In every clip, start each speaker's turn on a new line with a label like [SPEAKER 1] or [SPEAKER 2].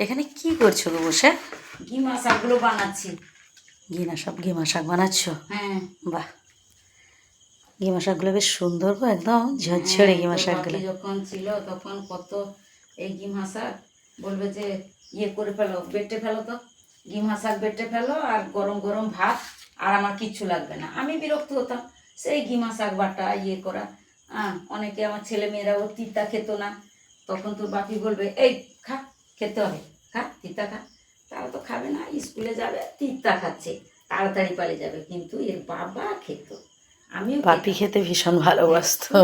[SPEAKER 1] এখানে কি করছ গো বসে?
[SPEAKER 2] কিমা শাকগুলো বানাচ্ছি।
[SPEAKER 1] ঘিনা সব ঘিমা শাক বানাচ্ছ?
[SPEAKER 2] হ্যাঁ।
[SPEAKER 1] বাহ। ঘিমা শাকগুলো বেশ সুন্দর গো একদম ঝরঝরে ঘিমা শাকগুলো
[SPEAKER 2] যখন ছিল তখন কত এই গিমা শাক বলবে যে ইয়ে করে ফেলো বেটে ফেলো তো। গিমা শাক বেটে ফেলো আর গরম গরম ভাত আর আমার কিচ্ছু লাগবে না। আমি বিরক্ত হতাম সেই গিমা শাক বাটা ইয়ে করা। হ্যাঁ অনেকে আমার ছেলে মেয়েরাও তিতা খেত না। তখন তোর বাপি বলবে এই খা খেতে হবে। খা তিতা খা। তারা তো খাবে না স্কুলে যাবে তিতা খাচ্ছে। তাড়াতাড়ি পালিয়ে যাবে কিন্তু এর বাবা খেত।
[SPEAKER 1] বাপি
[SPEAKER 2] খেতাম।
[SPEAKER 1] খেতে ভীষণ ভালোবাসত।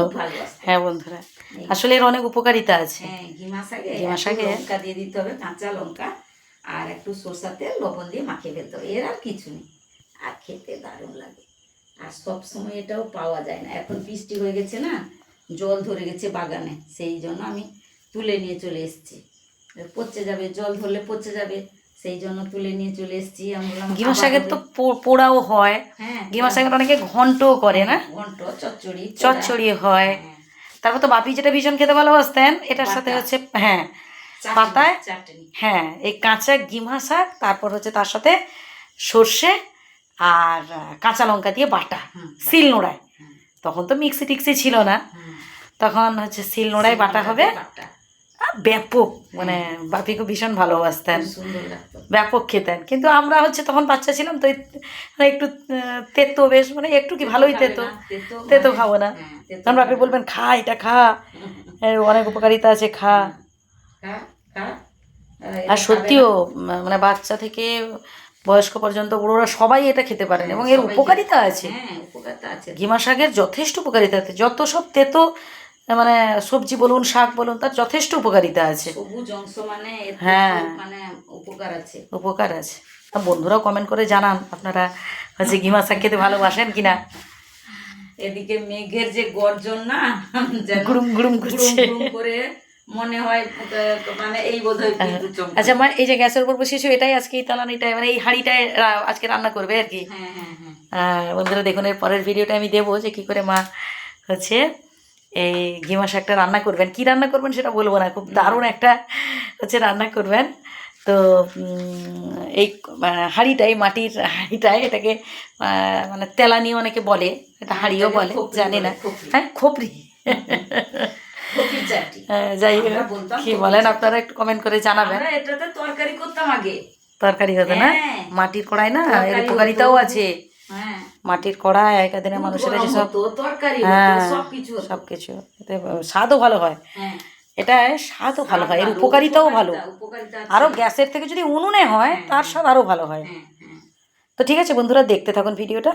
[SPEAKER 1] হ্যাঁ বন্ধুরা। আসলে এর অনেক উপকারিতা আছে।
[SPEAKER 2] হ্যাঁ ঘিমা শাকে
[SPEAKER 1] ঘিমা
[SPEAKER 2] একটু
[SPEAKER 1] শাকে-
[SPEAKER 2] লঙ্কা দিয়ে দিতে হবে কাঁচা লঙ্কা আর একটু সরষা তেল লবণ দিয়ে মাখিয়ে ফেলতে হবে। এর আর কিছু নেই। আর খেতে দারুণ লাগে। আর সব সময় এটাও পাওয়া যায় না। এখন বৃষ্টি হয়ে গেছে না জল ধরে গেছে বাগানে। সেই জন্য আমি তুলে নিয়ে চলে এসেছি। পচে যাবে জল ধরলে পচে যাবে। সেই জন্য তুলে নিয়ে চলে এসেছি
[SPEAKER 1] ঘিমা শাকের তো পোড়াও হয়।
[SPEAKER 2] হ্যাঁ
[SPEAKER 1] শাকের অনেকে ঘন্টও করে না?
[SPEAKER 2] ঘন্ট চচ্চড়ি
[SPEAKER 1] চচ্চড়ি হয়।
[SPEAKER 2] হ্যাঁ,
[SPEAKER 1] তারপর তো বাপি যেটা ভীষণ খেতে ভালোবাসতেন এটার সাথে হচ্ছে হ্যাঁ পাতায়? হ্যাঁ এই কাঁচা ঘিমা শাক তারপর হচ্ছে তার সাথে সর্ষে আর কাঁচা লঙ্কা দিয়ে বাটা শিল নোড়ায়। তখন তো মিক্সি টিক্সি ছিল না। তখন হচ্ছে শিল নোড়ায় বাটা হবে। ব্যাপক মানে বাপিকে ভীষণ ভালোবাসতেন। ব্যাপক খেতেন। কিন্তু আমরা হচ্ছে তখন বাচ্চা ছিলাম তো মানে একটু তেতো বেশ মানে একটু কি ভালোই তেতো।
[SPEAKER 2] তেতো মানে-
[SPEAKER 1] খাব না।
[SPEAKER 2] হ্যাঁ,
[SPEAKER 1] তখন বাপি বলবেন খা এটা খা। অনেক উপকারিতা আছে খা।
[SPEAKER 2] আর
[SPEAKER 1] সত্যিও মানে বাচ্চা থেকে বয়স্ক পর্যন্ত বুড়োরা সবাই এটা খেতে পারেন এবং এর
[SPEAKER 2] হ্যাঁ উপকারিতা আছে।
[SPEAKER 1] ঘিমা শাকের যথেষ্ট উপকারিতা আছে। যত সব তেতো মানে সবজি বলুন শাক বলুন তার যথেষ্ট উপকারিতা আছে।
[SPEAKER 2] সবুজ অংশ মানে
[SPEAKER 1] হ্যাঁ।
[SPEAKER 2] মানে উপকার আছে।
[SPEAKER 1] উপকার আছে। বন্ধুরাও কমেন্ট করে জানান আপনারা হচ্ছে ঘিমা শাক খেতে ভালোবাসেন কিনা?
[SPEAKER 2] এদিকে মেঘের যে গর্জন না
[SPEAKER 1] গুড়ুম গুড়ুম করছে।
[SPEAKER 2] করে মনে হয় মানে এই বোধহয়
[SPEAKER 1] আচ্ছা মা এই যে গ্যাসের উপর বসিয়েছো এটাই আজকে এই তালানিটায় মানে এই হাঁড়িটায় রা- আজকে রান্না করবে আর কি।
[SPEAKER 2] হ্যাঁ হ্যাঁ হ্যাঁ।
[SPEAKER 1] বন্ধুরা দেখুন এর পরের ভিডিওটা আমি দেবো যে কী করে মা হচ্ছে এই ঘিমা শাকটা রান্না করবেন। কি রান্না করবেন সেটা বলব না খুব দারুণ একটা হচ্ছে রান্না করবেন। তো এই হাঁড়িটাই মাটির হাঁড়িটায় এটাকে মানে তেলানি অনেকে বলে এটা হাঁড়িও বলে জানি না। হ্যাঁ
[SPEAKER 2] চাটি
[SPEAKER 1] আহ, যাই কি বলেন আপনারা একটু কমেন্ট করে জানাবেন।
[SPEAKER 2] এটাতে তরকারি করতাম আগে।
[SPEAKER 1] তরকারি হবে না?
[SPEAKER 2] হ্যাঁ।
[SPEAKER 1] মাটির কড়াই না? এর উপকারিতাও আছে।
[SPEAKER 2] হ্যাঁ
[SPEAKER 1] মাটির কড়াই আগেকার দিনের মানুষেরা যেসব হ্যাঁ
[SPEAKER 2] সব কিছু
[SPEAKER 1] সব কিছু এতে স্বাদও ভালো হয়।
[SPEAKER 2] এটায়
[SPEAKER 1] এটা স্বাদও ভালো হয়। এর উপকারিতাও ভালো। আরও গ্যাসের থেকে যদি উনুনে হয়
[SPEAKER 2] হ্যাঁ,
[SPEAKER 1] তার স্বাদ আরও ভালো হয়।
[SPEAKER 2] হ্যাঁ হ্যাঁ।
[SPEAKER 1] তো ঠিক আছে বন্ধুরা দেখতে থাকুন ভিডিওটা।